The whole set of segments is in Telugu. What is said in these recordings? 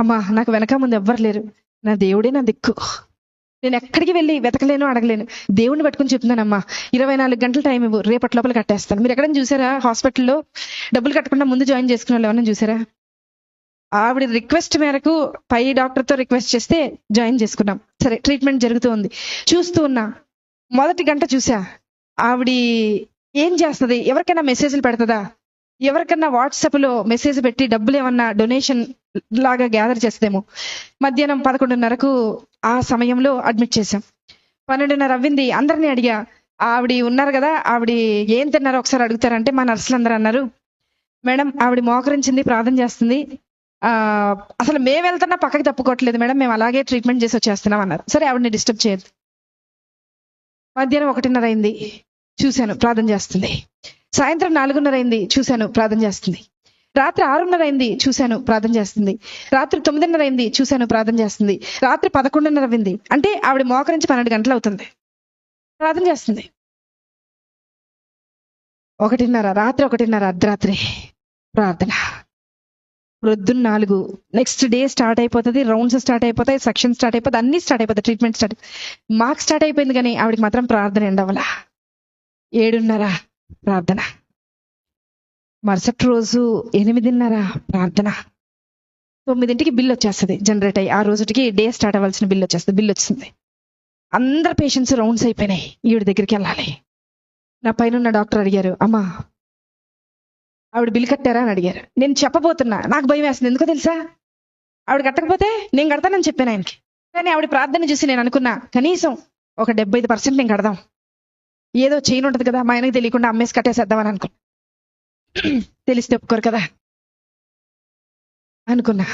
అమ్మా నాకు వెనక ముందు ఎవ్వరు లేరు. నా దేవుడే నా దిక్కు. నేను ఎక్కడికి వెళ్ళి వెతకలేను అడగలేను. దేవుడిని పట్టుకుని చెప్తున్నానమ్మా ఇరవై నాలుగు గంటల టైం ఇవ్వు రేపటి లోపల కట్టేస్తాను. మీరు ఎక్కడైనా చూసారా హాస్పిటల్లో డబ్బులు కట్టకుండా ముందు జాయిన్ చేసుకున్న వాళ్ళు ఎవరైనా చూసారా? ఆవిడ రిక్వెస్ట్ మేరకు పై డాక్టర్తో రిక్వెస్ట్ చేస్తే జాయిన్ చేసుకున్నాం. సరే ట్రీట్మెంట్ జరుగుతూ ఉంది. చూస్తూ ఉన్నా మొదటి గంట చూసా ఆవిడ ఏం చేస్తుంది? ఎవరికైనా మెసేజ్లు పెడుతుందా? ఎవరికన్నా వాట్సాప్లో మెసేజ్ పెట్టి డబ్బులు ఏమన్నా డొనేషన్ లాగా గ్యాదర్ చేస్తేమో మధ్యాహ్నం పదకొండున్నరకు ఆ సమయంలో అడ్మిట్ చేశాం. పన్నెండున్నర అవ్వింది. అందరినీ అడిగా ఆవిడ ఉన్నారు కదా ఆవిడ ఏం తిన్నారో ఒకసారి అడుగుతారంటే మా నర్సులు అందరూ అన్నారు మేడం ఆవిడ మోకరించింది ప్రార్థన చేస్తుంది. అసలు మేము వెళ్తున్నా పక్కకి తప్పుకోవట్లేదు మేడం మేము అలాగే ట్రీట్మెంట్ చేసి వచ్చేస్తున్నాం అన్నారు. సరే ఆవిడని డిస్టర్బ్ చేయొద్దు. మధ్యాహ్నం ఒకటిన్నర అయింది. చూశాను ప్రార్థన చేస్తుంది. సాయంత్రం నాలుగున్నర అయింది చూశాను ప్రార్థన చేస్తుంది. రాత్రి ఆరున్నర అయింది చూశాను ప్రార్థన చేస్తుంది. రాత్రి తొమ్మిదిన్నర అయింది చూశాను ప్రార్థన చేస్తుంది. రాత్రి పదకొండున్నర అయింది అంటే ఆవిడ మోకరించి పన్నెండు గంటలు అవుతుంది. ప్రార్థన చేస్తుంది. ఒకటిన్నర రాత్రి ఒకటిన్నర అర్ధరాత్రి ప్రార్థన. ప్రొద్దున నాలుగు నెక్స్ట్ డే స్టార్ట్ అయిపోతుంది రౌండ్స్ స్టార్ట్ అయిపోతాయి సెక్షన్ స్టార్ట్ అయిపోతుంది అన్ని స్టార్ట్ అయిపోతాయి ట్రీట్మెంట్ స్టార్ట్ మాకు స్టార్ట్ అయిపోయింది కానీ ఆవిడకి మాత్రం ప్రార్థన ఎండవల ఏడున్నర ప్రార్థన. మరుసటి రోజు ఎనిమిదిన్నర ప్రార్థన. తొమ్మిదింటికి బిల్ వచ్చేస్తుంది జనరేట్ అయ్యి. ఆ రోజుకి డే స్టార్ట్ అవ్వాల్సిన బిల్ వచ్చేస్తుంది. బిల్ వచ్చింది. అందరు పేషెంట్స్ రౌండ్స్ అయిపోయినాయి. ఈవిడ దగ్గరికి వెళ్ళాలి. నా పైన ఉన్న డాక్టర్ అడిగారు అమ్మా ఆవిడ బిల్ కట్టారా? అని అడిగారు. నేను చెప్పబోతున్నా. నాకు భయం వేస్తుంది. ఎందుకో తెలుసా? ఆవిడ కట్టకపోతే నేను కడతానని చెప్పాను ఆయనకి. కానీ ఆవిడ ప్రార్థన చూసి నేను అనుకున్నా కనీసం ఒక డెబ్బై ఐదు పర్సెంట్ నేను కడదాం. ఏదో చేయను ఉంటుంది కదా మా ఆయనకి తెలియకుండా అమ్మేసి కట్టేసేద్దామని అనుకో తెలిస్తే ఒప్పుకోరు కదా అనుకున్నా.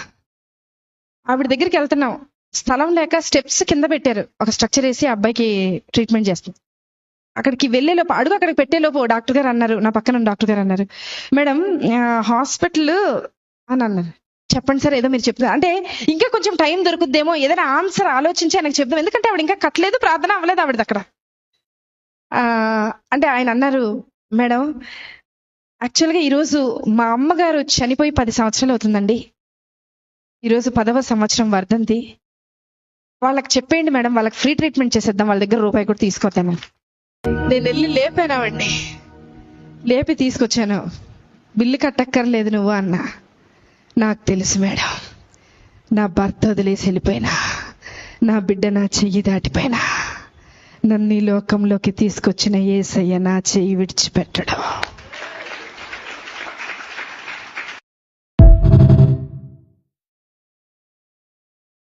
ఆవిడ దగ్గరికి వెళ్తున్నాం. స్థలం లేక స్టెప్స్ కింద పెట్టారు. ఒక స్ట్రక్చర్ వేసి ఆ అబ్బాయికి ట్రీట్మెంట్ చేస్తుంది అక్కడికి వెళ్ళే లోపు అడుగు అక్కడికి పెట్టే లోపు డాక్టర్ గారు అన్నారు నా పక్కన డాక్టర్ గారు అన్నారు మేడం హాస్పిటల్ అని అన్నారు. చెప్పండి సార్ ఏదో మీరు చెప్తారు అంటే ఇంకా కొంచెం టైం దొరుకుద్దేమో ఏదైనా ఆన్సర్ ఆలోచించి ఆయనకు చెప్దాం. ఎందుకంటే ఆవిడ ఇంకా కట్టలేదు ప్రార్థన అవ్వలేదు ఆవిడది అక్కడ. అంటే ఆయన అన్నారు మేడం యాక్చువల్గా ఈరోజు మా అమ్మగారు చనిపోయి పది సంవత్సరాలు అవుతుందండి. ఈరోజు పదవ సంవత్సరం వర్ధంతి వాళ్ళకి చెప్పేయండి మేడం వాళ్ళకి ఫ్రీ ట్రీట్మెంట్ చేసేద్దాం వాళ్ళ దగ్గర రూపాయి కూడా తీసుకోతాను నేను వెళ్ళి లేపానావండి లేపి తీసుకొచ్చాను. బిల్లు కట్టక్కర్లేదు నువ్వు అన్న. నాకు తెలుసు మేడం. నా భర్త వదిలేసి వెళ్ళిపోయినా నా బిడ్డ నా చెయ్యి దాటిపోయినా నన్ను ఈ లోకంలోకి తీసుకొచ్చిన ఏసయ్య నా చేయి విడిచిపెట్టడం